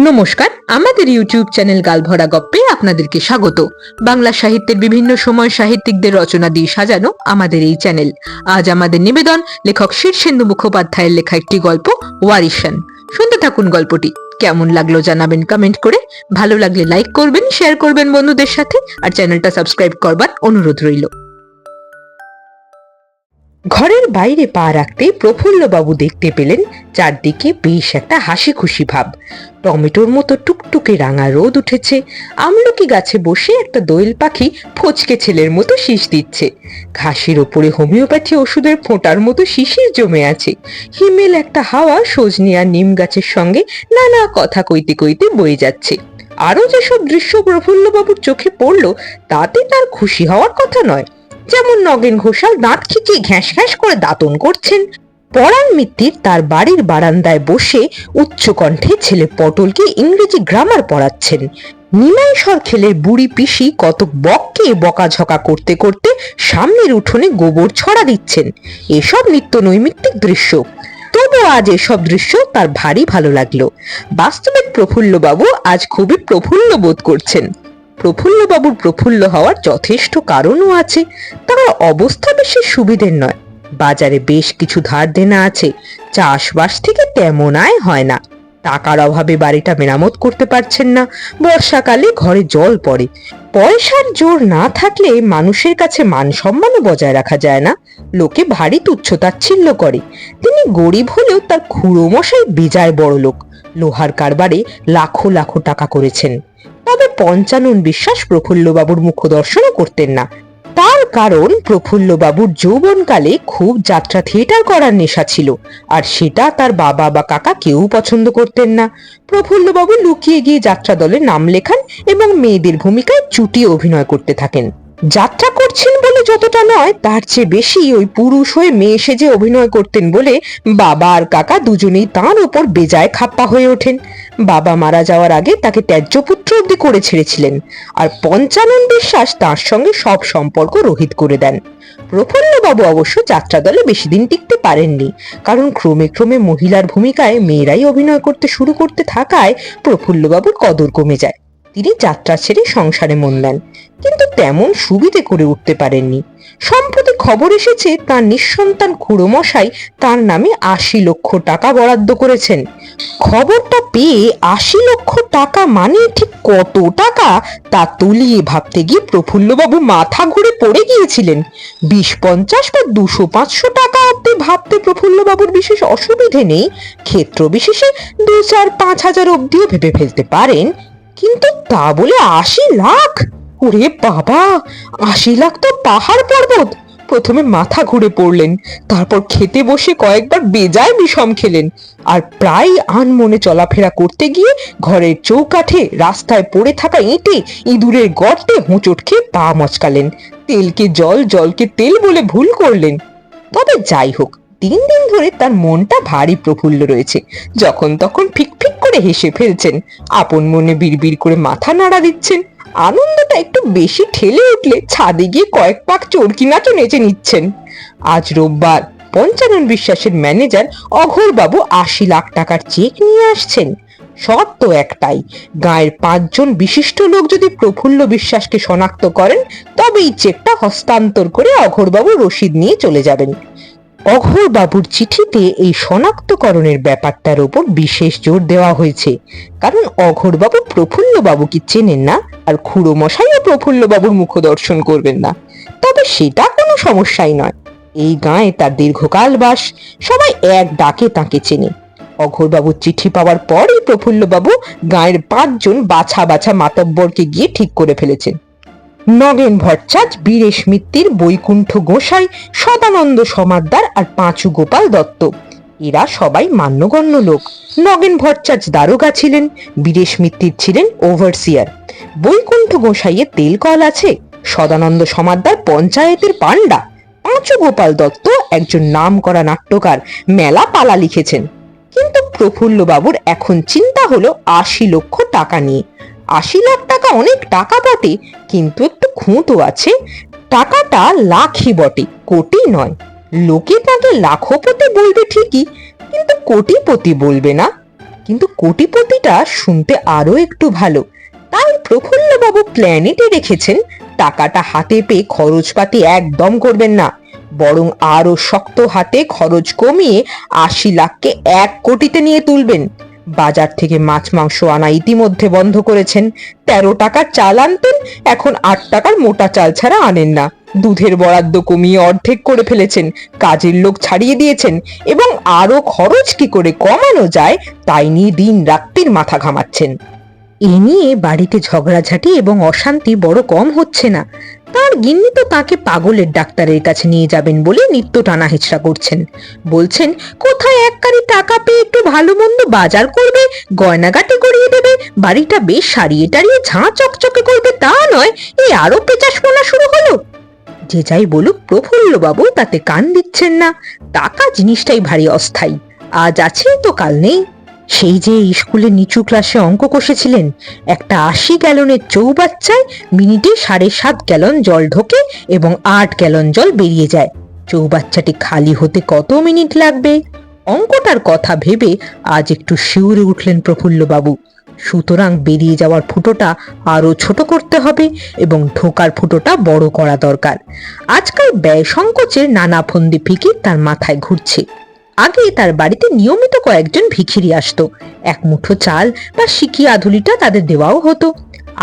নমস্কার, আমাদের YouTube channel গালভরা গপ্পে আপনাদেরকে স্বাগত। বাংলা সাহিত্যের বিভিন্ন সময় সাহিত্যিকদের রচনা দিয়ে সাজানো আমাদের এই চ্যানেল। আজ আমাদের নিবেদন লেখক শীর্ষেন্দু মুখোপাধ্যায়ের লেখা একটি গল্প, ওয়ারিশান। শুনতে থাকুন গল্পটি। কেমন লাগল জানাবেন কমেন্ট করে। ভালো লাগলে লাইক করবেন শেয়ার করবেন বন্ধুদের সাথে। আর চ্যানেলটা সাবস্ক্রাইব করবার অনুরোধ রইল। ঘরের বাইরে পা রাখতে প্রফুল্লবাবু দেখতে পেলেন চারদিকে বেশ একটা হাসি খুশি ভাব। টমেটোর মতো টুকটুকে রাঙা রোদ উঠেছে, আমলকি গাছে বসে একটা দোয়েল পাখি ফচকে ছেলের মতো শীষ দিচ্ছে। ঘাসের ওপরে হোমিওপ্যাথি ওষুধের ফোঁটার মতো শিশির জমে আছে। হিমেল একটা হাওয়া সজনি আর নিম গাছের সঙ্গে নানা কথা কইতে কইতে বয়ে যাচ্ছে। আরও যেসব দৃশ্য প্রফুল্লবাবুর চোখে পড়ল, তাতে তার খুশি হওয়ার কথা নয় যেমন নগেন ঘোষাল দাঁত খিচিয়ে ঘ্যাঁস ঘ্যাঁস করে দাঁতন করছেন। পরাণ মিত্তির তার বাড়ির বারান্দায় বসে উচ্চ কণ্ঠে ছেলে পটলকে ইংরেজি গ্রামার পড়াচ্ছেন। নিমাই সরখেলের বুড়ি পিসি কত বককে বকাঝকা করতে করতে সামনের উঠোনে গোবর ছড়া দিচ্ছেন। এসব নিত্য নৈমিত্তিক দৃশ্য। তবু আজ এসব দৃশ্য তার ভারী ভালো লাগল। বাস্তবিক প্রফুল্লবাবু আজ খুবই প্রফুল্ল বোধ করছেন। প্রফুল্লবাবুর প্রফুল্ল হওয়ার যথেষ্ট কারণও আছে, তার অবস্থা বেশি সুবিধের নয়। বাজারে বেশ কিছু ধার দেনা আছে, চাষবাস থেকে তেমন আয় হয় না। টাকার অভাবে বাড়িটা মেরামত করতে পারছেন না, বর্ষাকালে ঘরে জল পড়ে। পয়সার জোর না থাকলে মানুষের কাছে মান সম্মানও বজায় রাখা যায় না, লোকে ভারী তুচ্ছতাচ্ছিল্য করে। তিনি গরিব হলেও তার খুঁড়ো মশাই বেজায় বড় লোক লোহার কারবারে লাখো লাখো টাকা করেছেন। তবে পঞ্চানন বিশ্বাস প্রফুল্লবাবুর মুখ দর্শনও করতেন না। তার কারণ প্রফুল্লবাবুর যৌবনকালে খুব যাত্রা থিয়েটার করার নেশা ছিল, আর সেটা তার বাবা বা কাকা কেউ পছন্দ করতেন না। প্রফুল্লবাবু লুকিয়ে গিয়ে যাত্রা দলে নাম লেখান এবং মেয়েদের ভূমিকায় চুটিয়ে অভিনয় করতে থাকেন। যাত্রা করছেন বলে যতটা নয়, তার চেয়ে বেশি ওই পুরুষ হয়ে মেয়ে সেজে অভিনয় করতেন বলে বাবা আর কাকা দুজনেই তাঁর ওপর বেজায় খাপ্পা হয়ে ওঠেন। বাবা মারা যাওয়ার আগে তাকে ত্যায্যপুত্র অব্দি করে ছেড়েছিলেন আর পঞ্চানন বিশ্বাস তার সঙ্গে সব সম্পর্ক রহিত করে দেন। প্রফুল্লবাবু অবশ্য যাত্রা দলে বেশি দিন টিকতে পারেননি, কারণ ক্রমে ক্রমে মহিলার ভূমিকায় মেয়েরাই অভিনয় করতে শুরু করতে থাকায় প্রফুল্লবাবুর কদর কমে যায়। তিনি যাত্রা ছেড়ে সংসারে মন দেন। কিন্তু তেমন সুবিধে করে উঠতে পারেননি। সম্প্রতি খবর এসেছে, তার নিঃসন্তান খুড়োমশাই তার নামে আশি লক্ষ টাকা বরাদ্দ করেছেন। খবরটা পেয়ে আশি লক্ষ টাকা মানে ঠিক কত টাকা তা তলিয়ে ভাবতে গিয়ে প্রফুল্লবাবু মাথা ঘুরে পড়ে গিয়েছিলেন। বিশ পঞ্চাশ বা দুশো পাঁচশো টাকা অব্দি ভাবতে প্রফুল্লবাবুর বিশেষ অসুবিধে নেই। ক্ষেত্র বিশেষে দু চার পাঁচ হাজার অব্দিও ভেবে ফেলতে পারেন। কিন্তু তা বলে আশি লাখ? ওরে বাবা, আশি লাখ তো পাহাড় পর্বত। প্রথমে মাথা ঘুরে পড়লেন, তারপর খেতে বসে কয়েকবার বেজায় বিষম খেলেন, আর প্রায় আনমনে চলাফেরা করতে গিয়ে ঘরের চৌকাঠে রাস্তায় পড়ে থাকা ইঁটে ইঁদুরের গর্তে হোঁচট খেয়ে পা মচকালেন। তেলকে জল, জলকে তেল বলে ভুল করলেন। তবে যাই হোক তিন দিন ধরে তার মনটা ভারী প্রফুল্ল রয়েছে। যখন তখন ফিক ফিক করে হেসে ফেলছেন। আপন মনে বিড়বিড় করে মাথা নাড়া দিচ্ছেন। আনন্দটা একটু বেশি ঠেলে উঠলে ছাদে গিয়ে কয়েক পাক চরকি নাচও নেচে নিচ্ছেন। আজ রোববার, পঞ্চানন বিশ্বাসের ম্যানেজার অঘোরবাবু আশি লাখ টাকার চেক নিয়ে আসছেন। শর্ত একটাই, গায়ের পাঁচজন বিশিষ্ট লোক যদি প্রফুল্ল বিশ্বাসকে শনাক্ত করেন তবে এই চেকটা হস্তান্তর করে অঘোরবাবু রসিদ নিয়ে চলে যাবেন। অঘোর বাবুর চিঠিতে এই শনাক্তকরণের ব্যাপারটার উপর বিশেষ জোর দেওয়া হয়েছে। কারণ অঘোর বাবু প্রফুল্ল বাবুকে চেনেন না আর খুড়ো মশাইও প্রফুল্ল বাবুর মুখ দর্শন করবেন না। তবে সেটা কোনো সমস্যাই নয়। এই গাঁয়ে তার দীর্ঘকাল বাস, সবাই এক ডাকে তাকে চেনে। অঘোরবাবুর চিঠি পাওয়ার পরই প্রফুল্লবাবু গাঁয়ের পাঁচজন বাছা বাছা মাতব্বরকে গিয়ে ঠিক করে ফেলেছেন। নগেন ভট্টাচ, বীরেশ মিত্তির, বৈকুণ্ঠ গোসাই, সদানন্দ সমাদ্দার আর পাঁচু গোপাল দত্ত। এরা সবাই মান্যগণ্য লোক। নগেন ভট্টাচ দারোগা ছিলেন, বীরেশ মিত্তির ছিলেন ওভারসিয়ার বৈকুণ্ঠ গোসাইয়ের তেল কল আছে, সদানন্দ সমাদ্দার পঞ্চায়েতের পাণ্ডা। পাঁচু গোপাল দত্ত একজন নাম করা নাট্যকার, মেলা পালা লিখেছেন। কিন্তু প্রফুল্ল বাবুর এখন চিন্তা হলো আশি লক্ষ টাকা নিয়ে। আশি লাখ টাকা অনেক টাকা বটে, কিন্তু একটু খুঁতো আছে। টাকাটা লাখই বটে, কোটি নয়। লোকে তাকে লাখপতি বলবে ঠিকই, কিন্তু কোটিপতি বলবে না। কিন্তু কোটিপতিটা শুনতে আরও একটু ভালো। তাই প্রফুল্লবাবু প্ল্যানেটে রেখেছেন, টাকাটা হাতে পেয়ে খরচপাতি একদম করবেন না। বরং আরও শক্ত হাতে খরচ কমিয়ে আশি লাখকে এক কোটিতে নিয়ে তুলবেন। বাজার থেকে মাছ মাংস আনা ইতিমধ্যে বন্ধ করেছেন। তেরো টাকার চাল আনতেন, এখন আট টাকার মোটা চাল ছাড়া আনেন না। দুধের বরাদ্দ কমিয়ে অর্ধেক করে ফেলেছেন, কাজের লোক ছাড়িয়ে দিয়েছেন, এবং আরও খরচ কি করে কমানো যায়, তাই নিয়ে দিন রাত্রির মাথা ঘামাচ্ছেন। এ নিয়ে বাড়িতে ঝগড়াঝাটি এবং অশান্তি বড় কম হচ্ছে না। তার গিন্নি তো তাকে পাগলের ডাক্তারের কাছে নিয়ে যাবেন বলে নিত্য টানা হেচড়া করছেন। বলছেন, কোথায় এক কারি টাকা পেয়ে একটু ভালো মন্দ বাজার করবে, গয়নাগাটি করিয়ে দেবে, বাড়িটা বেশ সারিয়ে টারিয়ে ঝাঁ চকচকে করবে, তা নয় এই আরও পেঁচাশপোনা শুরু হলো। যে যাই বলুক, প্রফুল্লবাবু তাতে কান দিচ্ছেন না। টাকা জিনিসটাই ভারী অস্থায়ী। আজ আছে তো কাল নেই। সেই যে স্কুলে নিচু ক্লাসে অঙ্ক কষেছিলেন, একটা আশি গ্যালনের চৌবাচ্চায় মিনিটে সাড়ে সাত গ্যালন জল ঢোকে এবং আট গ্যালন জল বেরিয়ে যায়। চৌবাচ্চাটি খালি হতে কত মিনিট লাগবে? অঙ্কটার কথা ভেবে আজ একটু শিউরে উঠলেন প্রফুল্লবাবু। সুতরাং বেরিয়ে যাওয়ার ফুটোটা আরও ছোট করতে হবে এবং ঢোকার ফুটোটা বড় করা দরকার। আজকাল ব্যয় সংকোচের নানা ফন্দি ফিকির তার মাথায় ঘুরছে। আগে তার বাড়িতে নিয়মিত কয়েকজন ভিখিরি আসতো। এক মুঠো চাল বা সিকি আধুলিটা তাদের দেওয়াও হতো।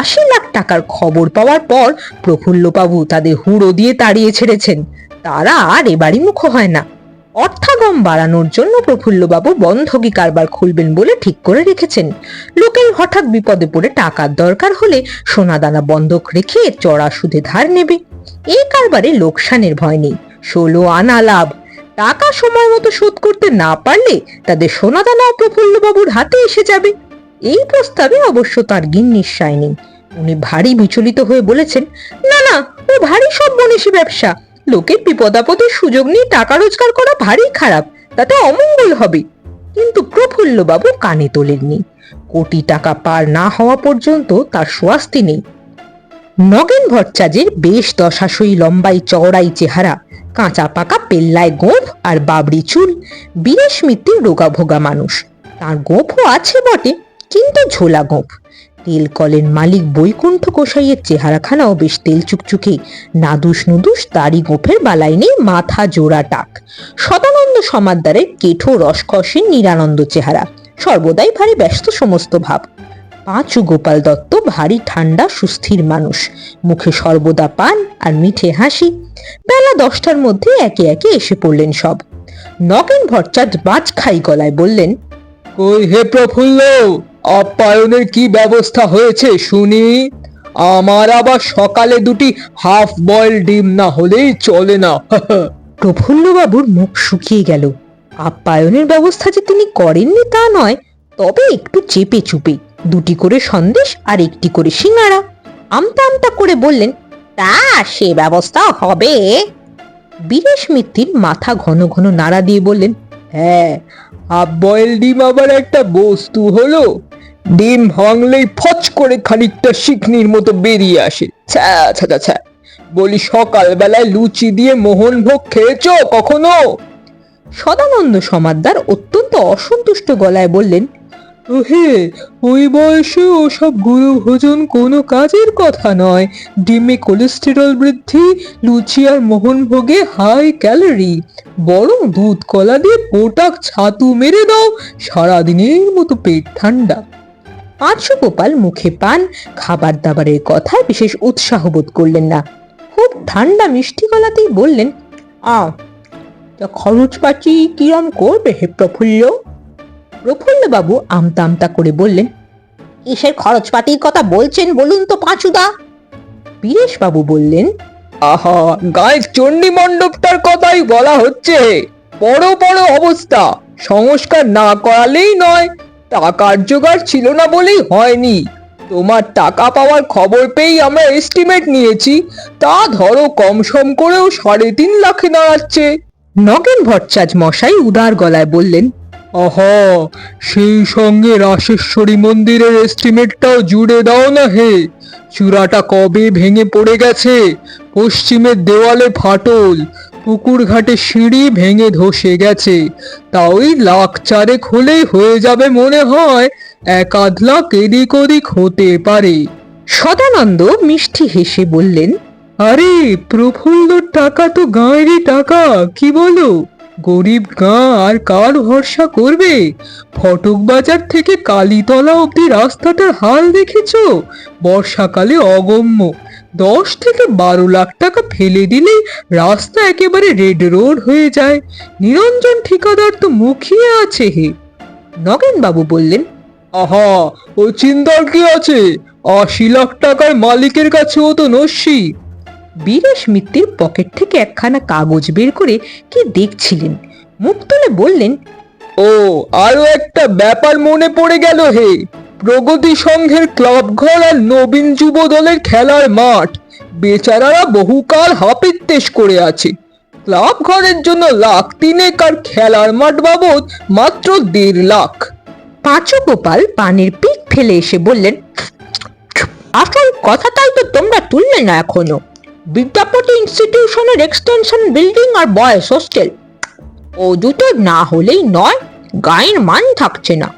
আশি লাখ টাকার খবর পাওয়ার পর প্রফুল্লবাবু তাদের হুড়ো দিয়ে তাড়িয়ে ছেড়েছেন। তারা আর এবারই মুখ হয় না। অর্থাগম বাড়ানোর জন্য প্রফুল্লবাবু বন্ধকি কারবার খুলবেন বলে ঠিক করে রেখেছেন। লোকের হঠাৎ বিপদে পড়ে টাকার দরকার হলে সোনাদানা বন্ধক রেখে চড়া সুদে ধার নেবে। এই কারবারে লোকসানের ভয় নেই। ষোলো আনা লাভ। টাকা সময় মতো শোধ করতে না পারলে তাদের সোনাদানা প্রফুল্লবাবুর হাতে এসে যাবে। এই প্রস্তাবে অবশ্য তার গিন্নির সায় উনি ভারী বিচলিত হয়ে বলেছেন, না না, ও ভারী সব মনীষী ব্যবসা। লোকের বিপদাপদে সুযোগ নিয়ে টাকা রোজগার করা ভারী খারাপ, তাতে অমঙ্গল হবে। কিন্তু প্রফুল্লবাবু কানে তোলেননি। কোটি টাকা পার না হওয়া পর্যন্ত তার স্বাস্তি নেই। নগেন ভট্টাচার্যের বেশ দশাশয়ী লম্বাই চওড়াই চেহারা কাঁচা পাকা পেল্লায় গোঁফ আর বাবরি চুল বীরেশ মিত্তির রোগা ভোগা মানুষ। তার গোঁফও আছে বটে, কিন্তু ঝোলা গোঁফ। তেল কলের মালিক বৈকুণ্ঠ গোসাইয়ের চেহারাখানাও বেশ তেল চুকচুকে। নাদুস নুদুস তারি গোফের বালাই নেই মাথা জোড়া টাক। সদানন্দ সমাদ্দারের কেঠো রসকসীন নিরানন্দ চেহারা। সর্বদাই ভারী ব্যস্ত সমস্ত ভাব। পাঁচু গোপাল দত্ত ভারী ঠান্ডা সুস্থির মানুষ। মুখে সর্বদা পান আর মিঠে হাসি। বেলা দশটার মধ্যে একে একে এসে পড়লেন সব। নগেন ভট্টাচার্য বাজ খাই গলায় বললেন কই হে প্রফুল্ল আপ্যায়নের কি ব্যবস্থা হয়েছে শুনি? আমার আবার সকালে দুটি হাফ বয়েল ডিম না হলেই চলে না। প্রফুল্লবাবুর মুখ শুকিয়ে গেল। আপ্যায়নের ব্যবস্থা যে তিনি করেননি তা নয় তবে একটু চেপে চুপে দুটি করে সন্দেশ আর একটি করে সিঙ্গারা। আমতা আমতা করে বললেন, তা সে ব্যবস্থা হবে? বীরেশ মিত্তির মাথা ঘন ঘন নাড়া দিয়ে বললেন হ্যাঁ হাফ বয়েল ডিম আবার একটা বস্তু হলো। ডিম ভাঙলেই ফচ করে খানিকটা শিকনির মতো বেরিয়ে আসে। বলি সকালবেলায় লুচি দিয়ে মোহনভোগ খেয়েছো কখনো? সদানন্দ সমাদ্দার অত্যন্ত অসন্তুষ্ট গলায় বললেন হে, ওই বয়সে ওসব গুরু ভোজন কোনো কাজের কথা নয়। ডিমে কোলেস্টেরল বৃদ্ধি, লুচি আর মোহনভোগে হাই ক্যালোরি বরং দুধ কলা দিয়ে পোটাক ছাতু মেরে দাও, সারাদিনের মতো পেট ঠান্ডা। পাঁচশো গোপাল মুখে পান, খাবার দাবারের কথা বিশেষ উৎসাহ বোধ করলেন না। খুব ঠান্ডা মিষ্টি গলাতেই বললেন আ তা খরচপাতি কিরম করবে হে প্রফুল্ল? প্রফুল্লবাবু আমতা আমতা করে বললেন কিসের খরচপাতির কথা বলছেন বলুন তো পাঁচুদা? বীরেশবাবু বললেন আহা গায়ের চণ্ডী মণ্ডপটার কথাই বলা হচ্ছে। বড় বড় অবস্থা সংস্কার না করালেই নয় টাকার জোগাড় ছিল না বলেই হয়নি। তোমার টাকা পাওয়ার খবর পেয়েই আমরা এস্টিমেট নিয়েছি তা ধরো কম সম করেও সাড়ে তিন লাখে দাঁড়াচ্ছে নগেন ভট্টাচার্য মশাই উদার গলায় বললেন আহা সেই সঙ্গে রাসেশ্বরী মন্দিরের এস্টিমেটটাও জুড়ে দাও না হে। চূড়াটা কবে ভেঙে পড়ে গেছে? পশ্চিমের দেওয়ালে ফাটল পুকুর ঘাটে সিঁড়ি ভেঙে ধসে গেছে। তা ওই লাখ চারেক হলেই হয়ে যাবে মনে হয় এক আধ লাখ এদিক ওদিক হতে পারে। সদানন্দ মিষ্টি হেসে বললেন আরে প্রফুল্লর টাকা তো গাঁয়েরই টাকা কি বলো? গরিব গাঁ আর কার ভরসা করবে? ফটক বাজার থেকে কালীতলা অব্দি রাস্তাটার হাল দেখেছ? বর্ষাকালে অগম্য। দশ থেকে বারো লাখ টাকা ফেলে দিলেই রাস্তা একেবারে রেড রোড হয়ে যায়। নিরঞ্জন ঠিকাদার তো মুখিয়ে আছে হে। নগেন বাবু বললেন, আহা ও চিন্তার কি আছে? আশি লাখ টাকার মালিকের কাছে ও তো নস্যি। বীরেশ মিত্তির পকেট থেকে একখানা কাগজ বের করে কি দেখছিলেন? মুখ তুলে বললেন ও আরও একটা ব্যাপার মনে পড়ে গেল হে। প্রগতি সংঘের ক্লাব ঘর আর নবীন যুব দলের খেলার মাঠ। বেচারারা বহুকাল হাপিত্তেশ করে আছে। ক্লাব ঘরের জন্য লাখ তিনেক আর খেলার মাঠ বাবদ মাত্র দেড় লাখ। পাঁচু গোপাল পানির পিক ফেলে এসে বললেন আসল কথাটাই তো তোমরা তুললে না এখনও। বিদ্যাপতি ইনস্টিটিউশনের এক্সটেনশন বিল্ডিং আর বয়েজ হোস্টেল ও দুটো না হলেই নয়, গায়ের মান থাকছে না।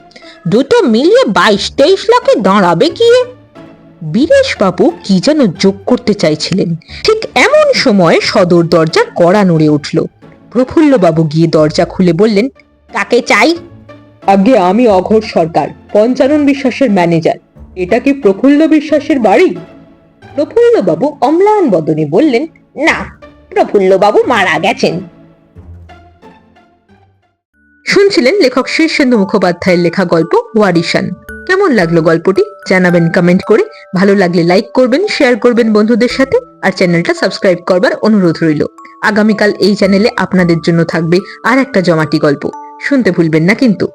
দুটো মিলিয়ে বাইশ, তেইশ লাখে দাঁড়াবে গিয়ে বীরেশবাবু কি যেন যোগ করতে চাইছিলেন। ঠিক এমন সময় সদর দরজার কড়া নড়ে উঠল। প্রফুল্লবাবু গিয়ে দরজা খুলে বললেন, কাকে চাই? আগে আমি অঘোর সরকার, পঞ্চানন বিশ্বাসের ম্যানেজার এটা কি প্রফুল্ল বিশ্বাসের বাড়ি? প্রফুল্লবাবু অম্লান বদনে বললেন, না, প্রফুল্লবাবু মারা গেছেন। শুনছিলেন লেখক শীর্ষেন্দু মুখোপাধ্যায়ের লেখা গল্প ওয়ারিশান। কেমন লাগল গল্পটি? জানাবেন কমেন্ট করে। ভালো লাগলে লাইক করবেন, শেয়ার করবেন বন্ধুদের সাথে, আর চ্যানেলটা সাবস্ক্রাইব করবার অনুরোধ রইল। আগামীকাল এই চ্যানেলে আপনাদের জন্য থাকবে আর একটা জমাটি গল্প। শুনতে ভুলবেন না কিন্তু।